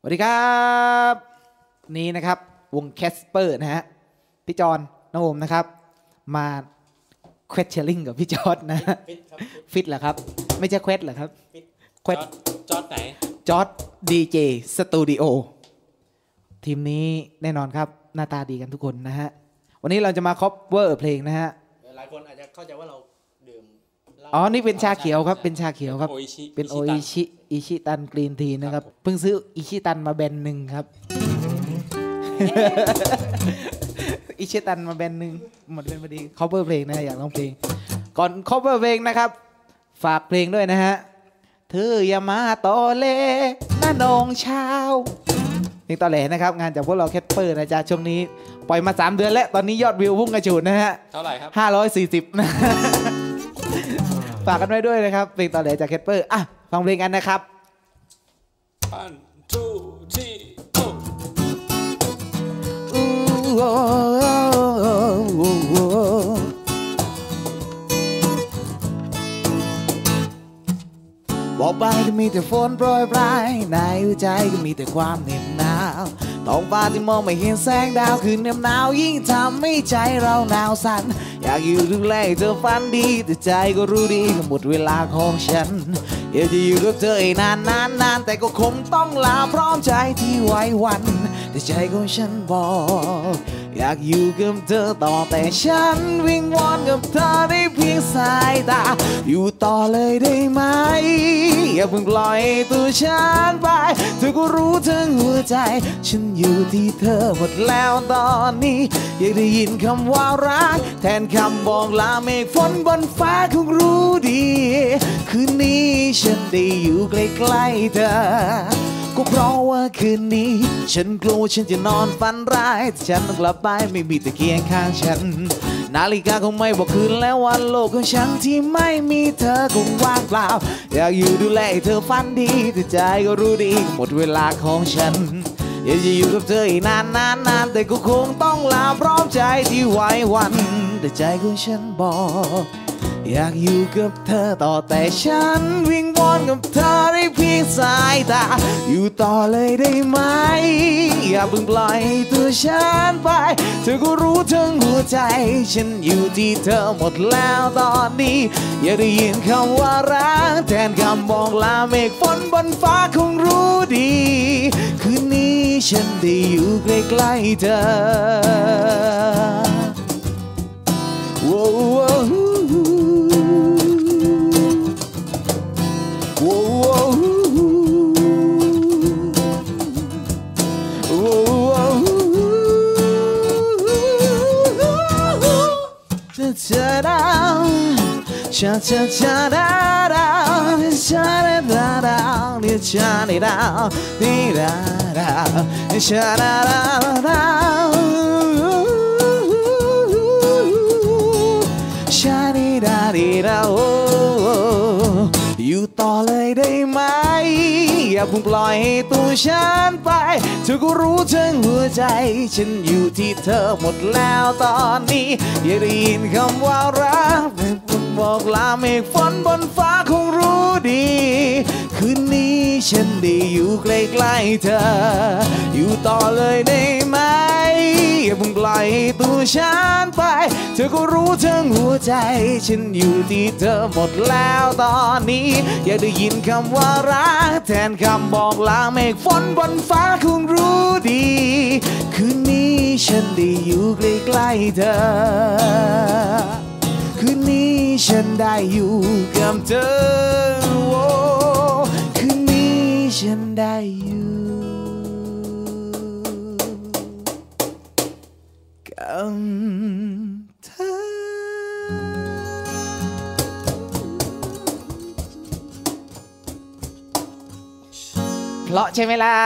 สวัสดีครับ นี่นะครับวงแคสเปอร์นะฮะพี่จอนน้องโอมนะครับ มาเควสเชลลิงกับพี่จอร์ดนะฮะฟิตครับฟิตเหรอครับ ไม่ใช่เควสเหรอครับฟิตเควสจอดจอดไหนจอร์ดดีเจสตูดิโอทีมนี้แน่นอนครับหน้าตาดีกันทุกคนนะฮะ วันนี้เราจะมาคอปเวอร์เพลงนะฮะ หลายคนอาจจะเข้าใจว่าเราดื่มเหล้า อ๋อ นี่เป็นชาเขียวครับ เป็นชาเขียวครับโออิชิเป็นโอตัอิชิ อิชิตันกรีนทีนะครับ เพิ่งซื้ออิชิตันมาแบนหนึ่งครับ อิชิตันมาแบนหนึ่งหมดเป็นพอดี cover เพลงนะฮะอยากร้องเพลง ก่อน cover เพลงนะครับ ฝากเพลงด้วยนะฮะ เธออย่ามาตอเลน้านองเช้าเพลงตอแหลนะครับ งานจากพวกเราแคทเปอร์นะจ๊ะช่วงนี้ ปล่อยมา 3 เดือนแล้ว ตอนนี้ยอดวิวพุ่งกระฉูดนะฮะ เท่าไหร่ครับ540นะ ฝากกันไว้ด้วยนะครับเพลงตอแหลจากแคทเปอร์อะฟังเพลงกันนะครับ one two three go บอกไปก็มีแต่ฝนโปรยปลายในหัวใจก็มีแต่ความเหน็บหนาวท้องฟ้าที่มองไม่เห็นแสงดาวคืนเหน็บหนาวยิ่งทำให้ใจเราหนาวสั่นอยากอยู่ดูแลเธอฝันดีแต่ใจก็รู้ดีก็หมดเวลาของฉันอยากจะอยู่กับเธออีกนานนานนานแต่ก็คงต้องลาพร้อมใจที่ไว้วันแต่ใจของฉันบอก อยากอยู่กับเธอต่อแต่ฉันวิงวอนกับเธอได้เพียงสายตา อยู่ต่อเลยได้ไหม อย่าเพิ่งปล่อยตัวฉันไป เธอก็รู้ทั้งหัวใจ ฉันอยู่ที่เธอหมดแล้วตอนนี้ อยากได้ยินคำว่ารัก แทนคำบอกลาเมฆฝนบนฟ้าคงรู้ดี คืนนี้ฉันได้อยู่ใกล้ๆเธอ ก็เพราะว่าคืนนี้ ฉันกลัวฉันจะนอนฝันร้ายแต่ฉันต้องกลับไปไม่มีตะเกียงข้างฉัน นาฬิกาคงไม่บอกคืนแล้ววันโลกของฉันที่ไม่มีเธอคงว่างเปล่า อยากอยู่ดูแลให้เธอฝันดีแต่ใจก็รู้ดีหมดเวลาของฉันอยากจะอยู่กับเธออีกนานนานนานแต่ก็คงต้องลาพร้อมใจที่ไว้วัน แต่ใจของฉันบอก อยากอยู่กับเธอต่อแต่ฉันวิ่งวอนกับเธอได้เพียงสายตา อยู่ต่อเลยได้ไหม อย่าเพิ่งปล่อยตัวฉันไป เธอก็รู้ทั้งหัวใจ ฉันอยู่ที่เธอหมดแล้วตอนนี้ อย่าได้ยินคำว่ารักแทนคำบอกลาเมฆฝนบนฟ้าคงรู้ดี คืนนี้ฉันได้อยู่ใกล้ๆเธอ ชาชาชาดาดาชาดาดาดาชาดาดาดีดาดาชาดาดาดาชาดีดาดีดาโออยู่ต่อเลยได้ไหม อย่าเพิ่งปล่อยให้ตัวฉันไป เธอก็รู้ทั้งหัวใจ ฉันอยู่ที่เธอหมดแล้วตอนนี้ อย่าได้ยินคำว่ารัก บอกลาเมฆฝนบนฟ้าคงรู้ดี คืนนี้ฉันได้อยู่ใกล้ๆเธอ อยู่ต่อเลยได้ไหมอย่าเพิ่งปล่อยตัวฉันไป เธอก็รู้ทั้งหัวใจ ฉันอยู่ที่เธอหมดแล้วตอนนี้ อย่าได้ยินคำว่ารัก แทนคำบอกลาเมฆฝนบนฟ้าคงรู้ดี คืนนี้ฉันได้อยู่ใกล้ๆเธอ ฉันได้อยู่กับเธอโอ้คืนนี้ฉันได้อยู่กับเธอเพราะใช่ไหมล่ะ